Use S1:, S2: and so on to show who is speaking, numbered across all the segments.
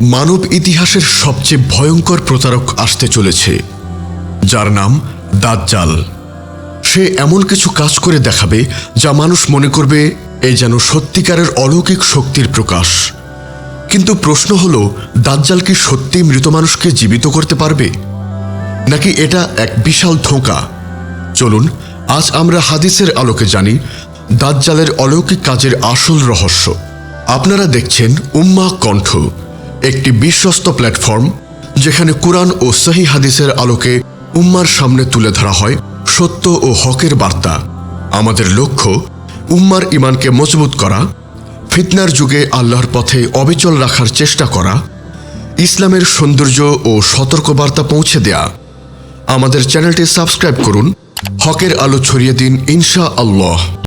S1: মানব ইতিহাসের সবচেয়ে ভয়ঙ্কর প্রতারক আসতে চলেছে, যার নাম দাজ্জাল। সে এমন কিছু কাজ করে দেখাবে যা মানুষ মনে করবে এ যেন সত্যিকারের অলৌকিক শক্তির প্রকাশ। কিন্তু প্রশ্ন হল, দাজ্জাল কি সত্যি মৃত মানুষকে জীবিত করতে পারবে? নাকি এটা এক বিশাল ধোঁকা? চলুন, আজ আমরা হাদিসের আলোকে জানি দাজ্জালের অলৌকিক কাজের আসল রহস্য। আপনারা দেখছেন উম্মা কণ্ঠ। একটি বিশ্বস্ত প্ল্যাটফর্ম যেখানে কোরআন ও সহি হাদিসের আলোকে উম্মার সামনে তুলে ধরা হয় সত্য ও হকের বার্তা। আমাদের লক্ষ্য, উম্মার ইমানকে মজবুত করা, ফিতনার যুগে আল্লাহর পথে অবিচল রাখার চেষ্টা করা, ইসলামের সৌন্দর্য ও সতর্কবার্তা পৌঁছে দেয়া। আমাদের চ্যানেলটি সাবস্ক্রাইব করুন। হকের আলো ছড়িয়ে দিন ইনশা আল্লাহ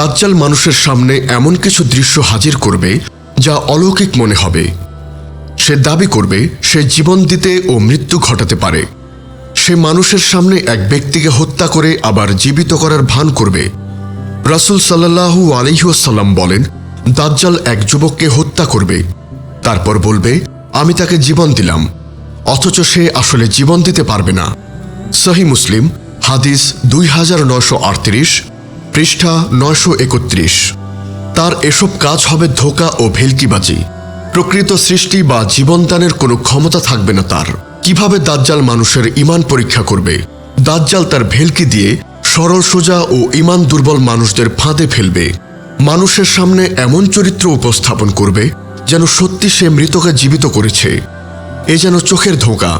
S1: দাজ্জাল মানুষের সামনে এমন কিছু দৃশ্য হাজির করবে যা অলৌকিক মনে হবে। সে দাবি করবে, সে জীবন দিতে ও মৃত্যু ঘটাতে পারে। সে মানুষের সামনে এক ব্যক্তিকে হত্যা করে আবার জীবিত করার ভান করবে। রাসুল সাল্লাহু আলিহাসাল্লাম বলেন, দাজ্জাল এক যুবককে হত্যা করবে। তারপর বলবে, আমি তাকে জীবন দিলাম, অথচ সে আসলে জীবন দিতে পারবে না। সহি মুসলিম, হাদিস দুই হাজার নয়শো আটত্রিশ পৃষ্ঠা নয়শো একত্রিশ। তার এসব কাজ হবে ধোকা ও ভেলকিবাজি। প্রকৃত সৃষ্টি বা জীবনদানের কোনো ক্ষমতা থাকবে না তার। কীভাবে দাজ্জাল মানুষের ইমান পরীক্ষা করবে? দাজ্জাল তার ভেলকি দিয়ে সরল সোজা ও ইমান দুর্বল মানুষদের ফাঁদে ফেলবে। মানুষের সামনে এমন চরিত্র উপস্থাপন করবে যেন সত্যি সে মৃতকে জীবিত করেছে। এ যেন চোখের ধোঁকা।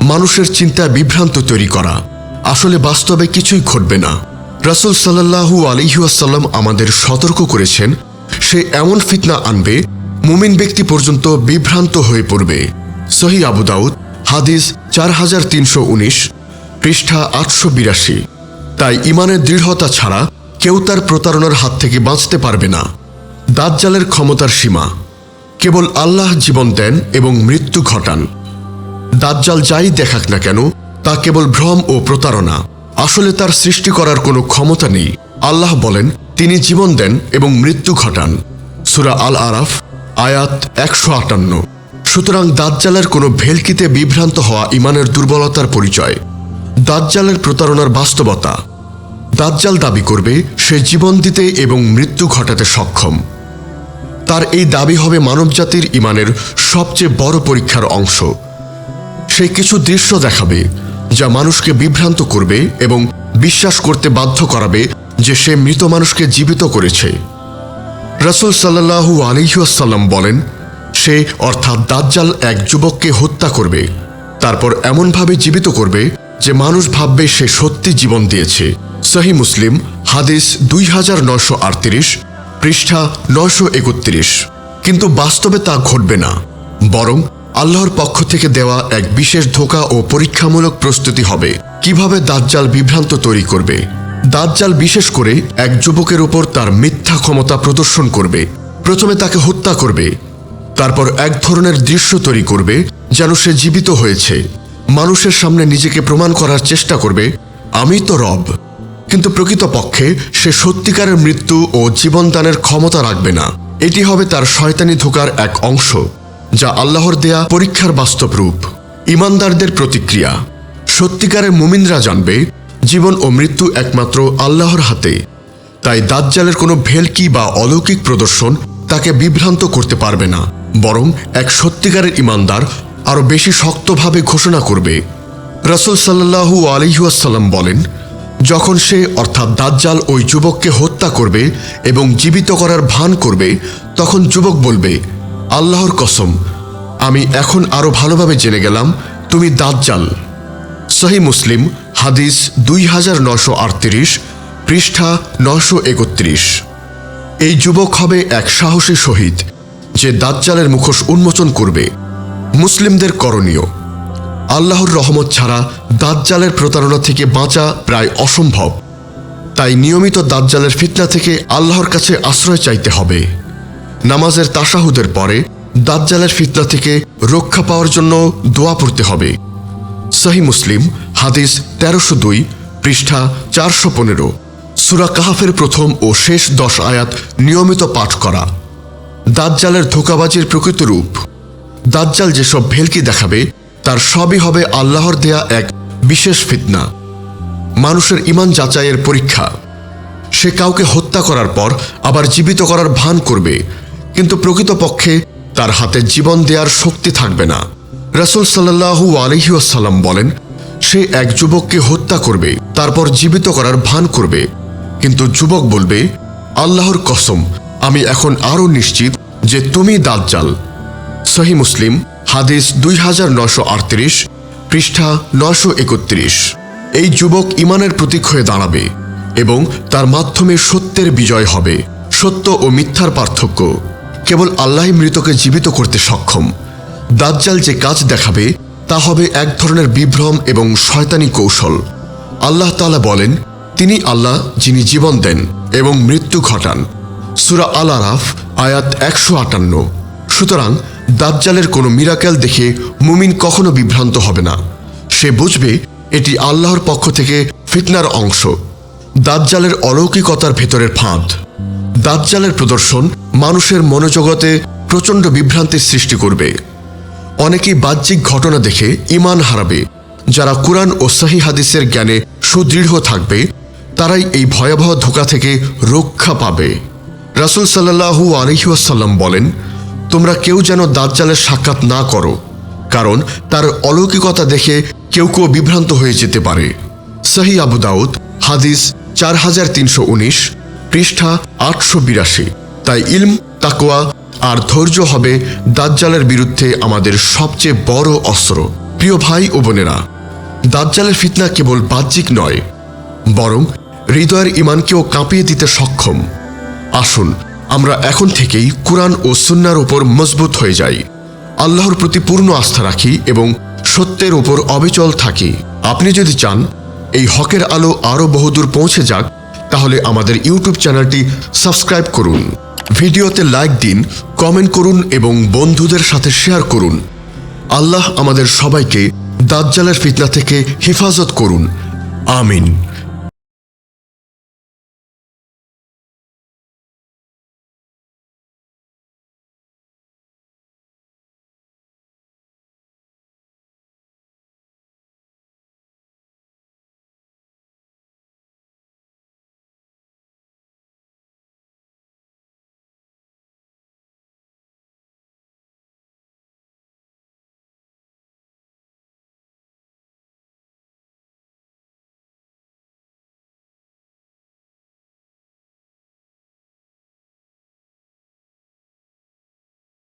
S1: মানুষের চিন্তায় বিভ্রান্ত তৈরি করা। আসলে বাস্তবে কিছুই ঘটবে না। রাসুল সাল্লাহু আলিহাসাল্লাম আমাদের সতর্ক করেছেন, সে এমন ফিতনা আনবে, মুমিন ব্যক্তি পর্যন্ত বিভ্রান্ত হয়ে পড়বে। সহি আবু দাউদ, হাদিস চার হাজার তিনশো উনিশ, পৃষ্ঠা আটশো বিরাশি। তাই ইমানের দৃঢ়তা ছাড়া কেউ তার প্রতারণার হাত থেকে বাঁচতে পারবে না। দাজ্জালের ক্ষমতার সীমা। কেবল আল্লাহ জীবন দেন এবং মৃত্যু ঘটান। দাজ্জাল যাই দেখাক না কেন, তা কেবল ভ্রম ও প্রতারণা। আসলে তার সৃষ্টি করার কোনো ক্ষমতা নেই। আল্লাহ বলেন, তিনি জীবন দেন এবং মৃত্যু ঘটান। সুরা আল আরাফ আয়াত একশো আটান্ন। সুতরাং দাজ্জালের কোনো ভেলকিতে বিভ্রান্ত হওয়া ইমানের দুর্বলতার পরিচয়। দাজ্জালের প্রতারণার বাস্তবতা। দাজ্জাল দাবি করবে, সে জীবন দিতে এবং মৃত্যু ঘটাতে সক্ষম। তার এই দাবি হবে মানবজাতির ইমানের সবচেয়ে বড় পরীক্ষার অংশ। সে কিছু দৃশ্য দেখাবে। যা মানুষকে বিভ্রান্ত করবে এবং বিশ্বাস করতে বাধ্য করাবে যে সে মৃত মানুষকে জীবিত করেছে। রসুল সাল্লাহু আলিহাসাল্লাম বলেন, সে অর্থাৎ দাজ্জাল এক যুবককে হত্যা করবে, তারপর এমনভাবে জীবিত করবে যে মানুষ ভাববে সে সত্যি জীবন দিয়েছে। সহি মুসলিম, হাদিস দুই হাজার নশো আটত্রিশ, পৃষ্ঠা নশো একত্রিশ। কিন্তু বাস্তবে তা ঘটবে না, বরং আল্লাহর পক্ষ থেকে দেওয়া এক বিশেষ ধোকা ও পরীক্ষামূলক প্রস্তুতি হবে। কীভাবে দাজ্জাল বিভ্রান্ত তৈরি করবে? দাজ্জাল বিশেষ করে এক যুবকের উপর তার মিথ্যা ক্ষমতা প্রদর্শন করবে। প্রথমে তাকে হত্যা করবে। তারপর এক ধরনের দৃশ্য তৈরি করবে যেন সে জীবিত হয়েছে। মানুষের সামনে নিজেকে প্রমাণ করার চেষ্টা করবে, আমি তো রব। কিন্তু প্রকৃতপক্ষে সে সত্যিকারের মৃত্যু ও জীবনদানের ক্ষমতা রাখবে না। এটি হবে তার শয়তানি ধোকার এক অংশ। যা আল্লাহর দেয়া পরীক্ষার বাস্তব রূপ। ইমানদারদের প্রতিক্রিয়া। সত্যিকারের মুমিনরা জানবে, জীবন ও মৃত্যু একমাত্র আল্লাহর হাতে। তাই দাজ্জালের কোনো ভেলকি বা অলৌকিক প্রদর্শন তাকে বিভ্রান্ত করতে পারবে না, বরং এক সত্যিকারের ইমানদার আরও বেশি শক্তভাবে ঘোষণা করবে। রসুল সাল্লাহু আলিহাসাল্লাম বলেন, যখন সে, অর্থাৎ দাজ্জাল ওই যুবককে হত্যা করবে এবং জীবিত করার ভান করবে, তখন যুবক বলবে আল্লাহর কসম, আমি এখন আরও ভালোভাবে জেনে গেলাম, তুমি দাজ্জাল। সহি মুসলিম, হাদিস দুই হাজার নশো আটত্রিশ, পৃষ্ঠা নশো একত্রিশ। এই যুবক হবে এক সাহসী শহীদ, যে দাজ্জালের মুখোশ উন্মোচন করবে। মুসলিমদের করণীয়, আল্লাহর রহমত ছাড়া দাজ্জালের প্রতারণা থেকে বাঁচা প্রায় অসম্ভব। তাই নিয়মিত দাজ্জালের ফিতনা থেকে আল্লাহর কাছে আশ্রয় চাইতে হবে। নামাজের তাসাহুদের পরে দাজ্জালের ফিতনা থেকে রক্ষা পাওয়ার জন্য দোয়া পড়তে হবে। সহি মুসলিম, হাদিস তেরোশো দুই, পৃষ্ঠা চারশো পনেরো। সুরা কাহাফের প্রথম ও শেষ দশ আয়াত নিয়মিত পাঠ করা। দাজ্জালের ধোকাবাজির প্রকৃত রূপ। দাজ্জাল যেসব ভেলকি দেখাবে, তার সবই হবে আল্লাহর দেয়া এক বিশেষ ফিতনা। মানুষের ইমান যাচাইয়ের পরীক্ষা। সে কাউকে হত্যা করার পর আবার জীবিত করার ভান করবে কিন্তু প্রকৃতপক্ষে তার হাতে জীবন দেওয়ার শক্তি থাকবে না। রাসুল সাল্লাহু আলহিউসাল্লাম বলেন, সে এক যুবককে হত্যা করবে, তারপর জীবিত করার ভান করবে। কিন্তু যুবক বলবে, আল্লাহর কসম, আমি এখন আরও নিশ্চিত যে তুমি দাজ্জাল। সহি মুসলিম, হাদিস দুই হাজার নশো আটত্রিশ, পৃষ্ঠা নশো একত্রিশ। এই যুবক ইমানের প্রতীক হয়ে দাঁড়াবে এবং তার মাধ্যমে সত্যের বিজয় হবে। সত্য ও মিথ্যার পার্থক্য। কেবল আল্লাহ মৃতকে জীবিত করতে সক্ষম। দাজ্জাল যে কাজ দেখাবে, তা হবে এক ধরনের বিভ্রম এবং শয়তানি কৌশল। আল্লাহ তাআলা বলেন, তিনি আল্লাহ যিনি জীবন দেন এবং মৃত্যু ঘটান। সুরা আল আরাফ আয়াত একশো আটান্ন। সুতরাং দাজ্জালের কোনো মিরাকেল দেখে মুমিন কখনো বিভ্রান্ত হবে না। সে বুঝবে, এটি আল্লাহর পক্ষ থেকে ফিতনার অংশ। দাজ্জালের অলৌকিকতার ভেতরের ফাঁদ। দাজ্জালের প্রদর্শন মানুষের মনোজগতে প্রচণ্ড বিভ্রান্তির সৃষ্টি করবে। অনেকেই বাহ্যিক ঘটনা দেখে ইমান হারাবে। যারা কুরআন ও সাহি হাদিসের জ্ঞানে সুদৃঢ় থাকবে, তারাই এই ভয়াবহ ধোকা থেকে রক্ষা পাবে। রাসুল সাল্লাহু আলহিউসাল্লাম বলেন, তোমরা কেউ যেন দাজ্জালের সাক্ষাৎ না করো, কারণ তার অলৌকিকতা দেখে কেউ কেউ বিভ্রান্ত হয়ে যেতে পারে। সহি আবু দাউদ, হাদিস চার হাজার তিনশো উনিশ পৃষ্ঠা আটশো বিরাশি। তাই ইলম তাকোয়া আর ধৈর্য হবে দাজ্জালের বিরুদ্ধে আমাদের সবচেয়ে বড় অস্ত্র। প্রিয় ভাই ও বোনেরা, দাজ্জালের ফিতনা কেবল বাহ্যিক নয়, বরং হৃদয়ের ইমানকেও কাঁপিয়ে দিতে সক্ষম। আসুন, আমরা এখন থেকেই কোরআন ও সুন্নার উপর মজবুত হয়ে যাই। আল্লাহর প্রতি পূর্ণ আস্থা রাখি এবং সত্যের উপর অবিচল থাকি। আপনি যদি চান এই হকের আলো আরও বহুদূর পৌঁছে যাক, তাহলে আমাদের ইউটিউব চ্যানেলটি সাবস্ক্রাইব করুন। ভিডিওতে লাইক দিন, কমেন্ট করুন এবং বন্ধুদের সাথে শেয়ার করুন। আল্লাহ আমাদের সবাইকে দাজ্জালের ফিতনা থেকে হেফাজত করুন। আমিন।